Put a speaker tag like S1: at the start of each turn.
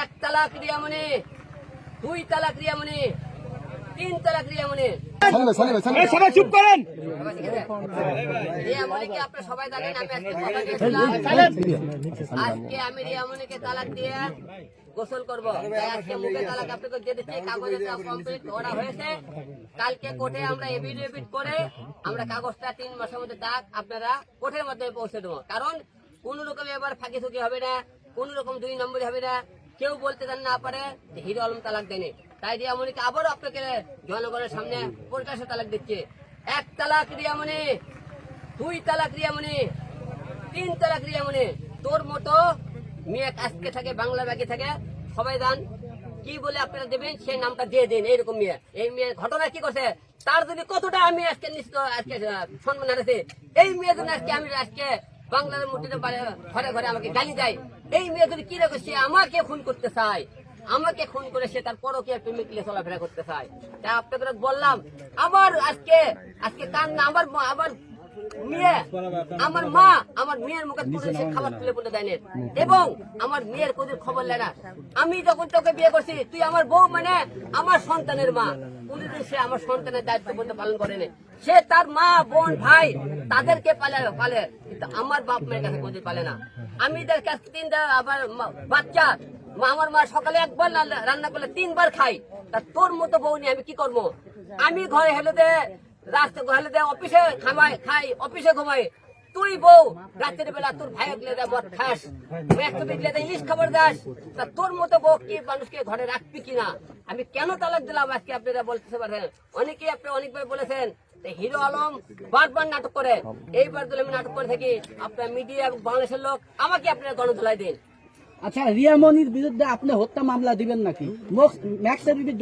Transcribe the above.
S1: এক তালাক রিয়ামনে দুই তালাক রিয়ামনে তিন তালাক রিয়ামনে
S2: সামনে
S3: সবাই চুপ করেন।
S1: রিয়ামনিকে আপনারা সবাই জানেন আমি আজকে কথা দিয়েছিলাম। আজকে আমি রিয়ামনিকে তালাক দিয়ে গোসল করব। আজকে মুখে তালাক আপনাকে দিয়ে দিচ্ছি কাগজে কমপ্লিট করা হয়েছে। কালকে কোর্টে আমরা এভিডেভিট করে আমরা কাগজটা তিন মাসের মধ্যে দাগ আপনারা কোর্টের মাধ্যমে পৌঁছে দেবো। কারণ কোন রকম এবার ফাঁকি থুকি হবে না কোন রকম দুই নম্বরই হবে না। কেউ বলতে দেন না পারে হিরো আলম তালাক দেয়নি। তাই রিয়ামনিকে আবারও আপনাকে জনগণের সামনে প্রকাশ্যে তালাক দিচ্ছে। এক তালাক রিয়ামনি দুই তালাক রিয়ামনি তিন তালাক রিয়ামনি তোর মতো মেয়ে আজকে থাকে, বাংলা ব্যাগে থাকে সবাই জান কি বলে আপনারা দেবেন, সেই নামটা দিয়ে দিন, এইরকম মেয়ে। এই মেয়ে ঘটনা কি করছে? তার যদি কতটা আমি আজকে নিশ্চিত, আজকে সম্মান হারাছে এই মেয়ে জন্য আজকে আমি, আজকে বাংলার মূর্তিতে বাড়ি- ঘরে ঘরে আমাকে গালি দেয়। এই মেয়ে কি রেখে সে আমাকে খুন করতে চায়। আমাকে খুন করে সে তার আর প্রেমিক নিয়ে চলাফেরা করতে চায়। তাই আপনাদের বললাম, আবার আজকে আজকে কান্না, আবার আমার আমার মা আমার মেয়ের মুখে সে খাবার তুলে বলে দেয় এবং আমার মেয়ের কোনোদিন খবর নেয় না। আমি যখন তোকে বিয়ে করছি, তুই আমার বউ মানে আমার সন্তানের মা। কোনোদিন সে আমার সন্তানের দায়িত্ব বলতে পালন করেনি সে তার মা, বোন, ভাই, তাদেরকে পালে পালে। কিন্তু আমার বাপ মায়ের কাছে কোনোদিন পালে না। আমি তার আবার বাচ্চা। আমার মা সকালে একবার রান্না- করলে তিনবার খাই। তা তোর মতো বউ নিয়ে আমি কি করব? আমি ঘরে হেলে দে রাস্তা হেলে দে, অফিসে খামাই খাই অফিসে ঘুমাই তুই বউ, রাতের বেলা তোর ভাই গেলে দে মদ খাস। একটু বিকলে দে, ইলিশ খাবার দাস। তা তোর মতো বউ কি মানুষকে ঘরে রাখবি কিনা আমি কেন তালাক দিলাম আজকে আপনারা বলতে পারেন অনেকেই আপনি অনেকবার বলেছেন হিরো আলম বারবার নাটক করে। এইবার দিলে আমি নাটক করে থাকি, আপনার মিডিয়া এবং বাংলাদেশের লোক আমাকে আপনারা গণধোলাই দিন।
S4: আচ্ছা রিয়ামনির বিরুদ্ধে আপনি হত্যা মামলা দিবেন নাকি? ম্যাক্সের বিরুদ্ধে